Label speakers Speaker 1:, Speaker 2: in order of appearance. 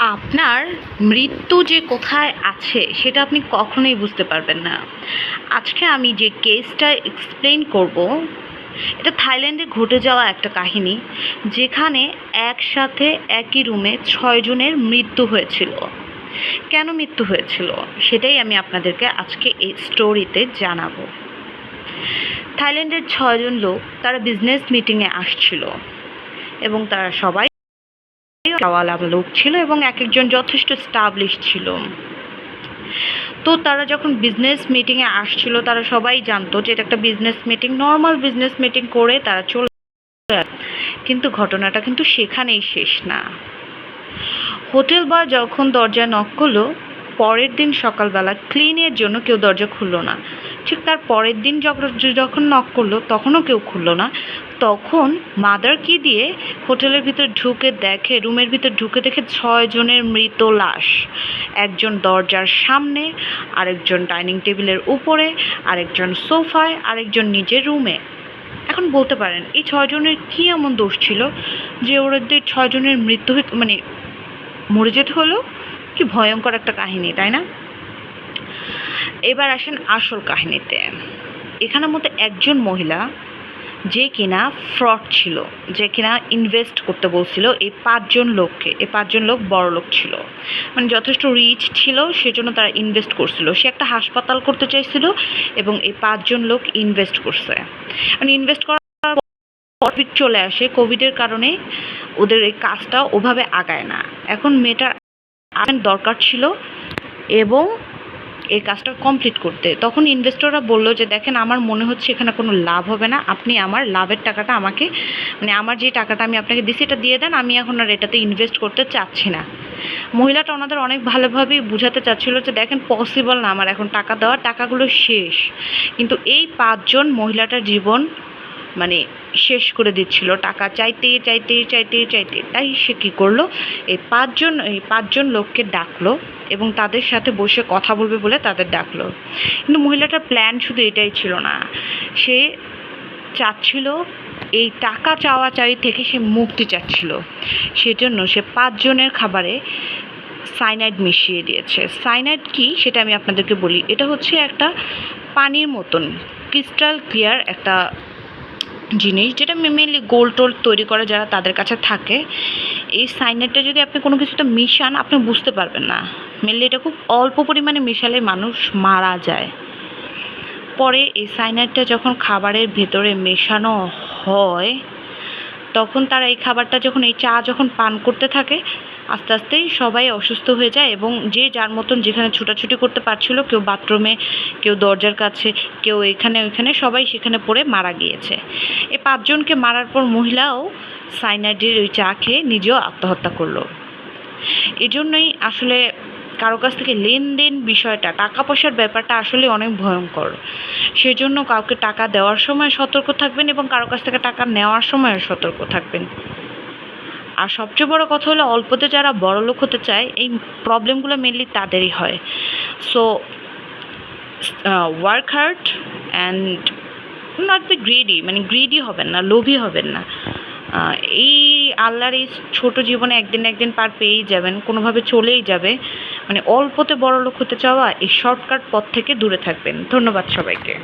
Speaker 1: আপনার মৃত্যু যে কোথায় আছে, সেটা আপনি কখনোই বুঝতে পারবেন না। আজকে আমি যে কেসটা এক্সপ্লেন করব, এটা থাইল্যান্ডে ঘটে যাওয়া একটা কাহিনী, যেখানে একসাথে একই রুমে ছয়জনের মৃত্যু হয়েছিল। কেন মৃত্যু হয়েছিল? সেটাই আমি আপনাদেরকে আজকে এই স্টোরিতে জানাব। থাইল্যান্ডের ছয়জন লোক তারা বিজনেস মিটিংয়ে আসছিল এবং তারা সবাই টাওয়ালা লোক ছিল এবং এক একজন যথেষ্ট স্টাবলিশ ছিল। তো তারা যখন বিজনেস মিটিংয়ে আসছিল, তারা সবাই জানতো যে এটা একটা business meeting normal business meeting করে তারা চলে কিন্তু ঘটনাটা কিন্তু সেখানেই শেষ না। হোটেল বা যখন দরজা নক করল, পরের দিন সকালবেলা ক্লিনের জন্য কেউ দরজা খুললো না। ঠিক তার পরের দিন যখন- নক করল, তখনও কেউ খুললো না। তখন মাদার কি দিয়ে হোটেলের ভিতর ঢুকে দেখে, রুমের ভিতর ঢুকে দেখে ছয় জনের মৃত লাশ। একজন দরজার সামনে, আরেকজন ডাইনিং টেবিলের উপরে, আরেকজন সোফায়, আরেকজন নিজের রুমে। এখন বলতে পারেন, এই ছয়জনের কী এমন দোষ ছিল যে ওদের ছয়জনের মৃত্যু মানে মরে যেতে হলো? কি ভয়ঙ্কর একটা কাহিনী, তাই না? এবার আসেন আসল কাহিনীতে। এখানের মধ্যে একজন মহিলা যে কিনা ফ্রড ছিল, যে কিনা ইনভেস্ট করতে বলছিল এই পাঁচজন লোককে এই পাঁচজন লোক বড় লোক ছিল। মানে যথেষ্ট রিচ ছিল, সেজন্য তারা ইনভেস্ট করছিল। সে একটা হাসপাতাল করতে চাইছিল এবং এই পাঁচজন লোক ইনভেস্ট করছে। মানে ইনভেস্ট করার কোভিড চলে আসে কোভিডের কারণে, ওদের এই কাজটা ওভাবে আগায় না। এখন মেয়েটার দরকার ছিল এবং এই কাজটা কমপ্লিট করতে। তখন ইনভেস্টররা বলল যে, দেখেন, আমার মনে হচ্ছে এখানে কোনো লাভ হবে না। আপনি আমার লাভের টাকাটা আমাকে মানে আমার যে টাকাটা আমি আপনাকে দিছি, এটা দিয়ে দেন। আমি এখন আর এটাতে ইনভেস্ট করতে চাচ্ছি না। মহিলাটা ওনাদের অনেক ভালোভাবেই বোঝাতে চাচ্ছিল যে, দেখেন পসিবল না আমার এখন টাকা দেওয়ার। টাকাগুলো শেষ। কিন্তু এই পাঁচজন মহিলাটার জীবন মানে শেষ করে দিচ্ছিল। টাকা চাইতে চাইতে চাইতে চাইতে। তাই সে কী করল? এই পাঁচজন এই পাঁচজন লোককে ডাকলো এবং তাদের সাথে বসে কথা বলবে বলে তাদের ডাকলো। কিন্তু মহিলাটার প্ল্যান শুধু এটাই ছিল না। সে চাচ্ছিল, এই টাকা চাওয়া চাই থেকে সে মুক্তি চাচ্ছিল। সেজন্য সে পাঁচজনের খাবারে সাইনাইড মিশিয়ে দিয়েছে। সাইনাইড কি? সেটা আমি আপনাদেরকে বলি। এটা হচ্ছে একটা পানির মতন ক্রিস্টাল ক্লিয়ার একটা জিনিস যেটা মেনলি গোল টোল তৈরি করে যারা তাদের কাছে থাকে, এই সাইনাইডটা যদি আপনি কোনো কিছুতে মিশান, আপনি বুঝতে পারবেন না। মেনলি এটা খুব অল্প পরিমাণে মিশালে মানুষ মারা যায়। পরে এই সাইনাইডটা যখন খাবারের ভেতরে মেশানো হয়, তখন তারা এই খাবারটা যখন, এই চা যখন পান করতে থাকে আস্তে আস্তেই সবাই অসুস্থ হয়ে যায় এবং যে যার মতন যেখানে ছুটাছুটি করতে পারছিল, কেউ বাথরুমে, কেউ দরজার কাছে, কেউ এখানে ওইখানে, সবাই সেখানে পড়ে মারা গিয়েছে। এ পাঁচজনকে মারার পর মহিলাও সাইনাইডের ওই চা খেয়ে নিজেও আত্মহত্যা করল। এজন্যই আসলে কারও কাছ থেকে লেনদেন বিষয়টা টাকা পয়সার ব্যাপারটা আসলে অনেক ভয়ঙ্কর। সেজন্য কাউকে টাকা দেওয়ার সময় সতর্ক থাকবেন এবং কারও কাছ থেকে টাকা নেওয়ার সময় সতর্ক থাকবেন। আর সবচেয়ে বড় কথা হলো অল্পতে যারা বড় লোক হতে চায়, এই প্রবলেমগুলো মেনলি তাদেরই হয়। So work hard and not be greedy মানে গ্রিডি হবেন না, লোভী হবেন না। এই আল্লাহর এই ছোট জীবনে একদিন একদিন পার পেয়েই যাবেন, কোনোভাবে চলেই যাবে। মানে অল্পতে বড় লোক হতে চাওয়া, এই শর্টকাট পথ থেকে দূরে থাকবেন। ধন্যবাদ সবাইকে।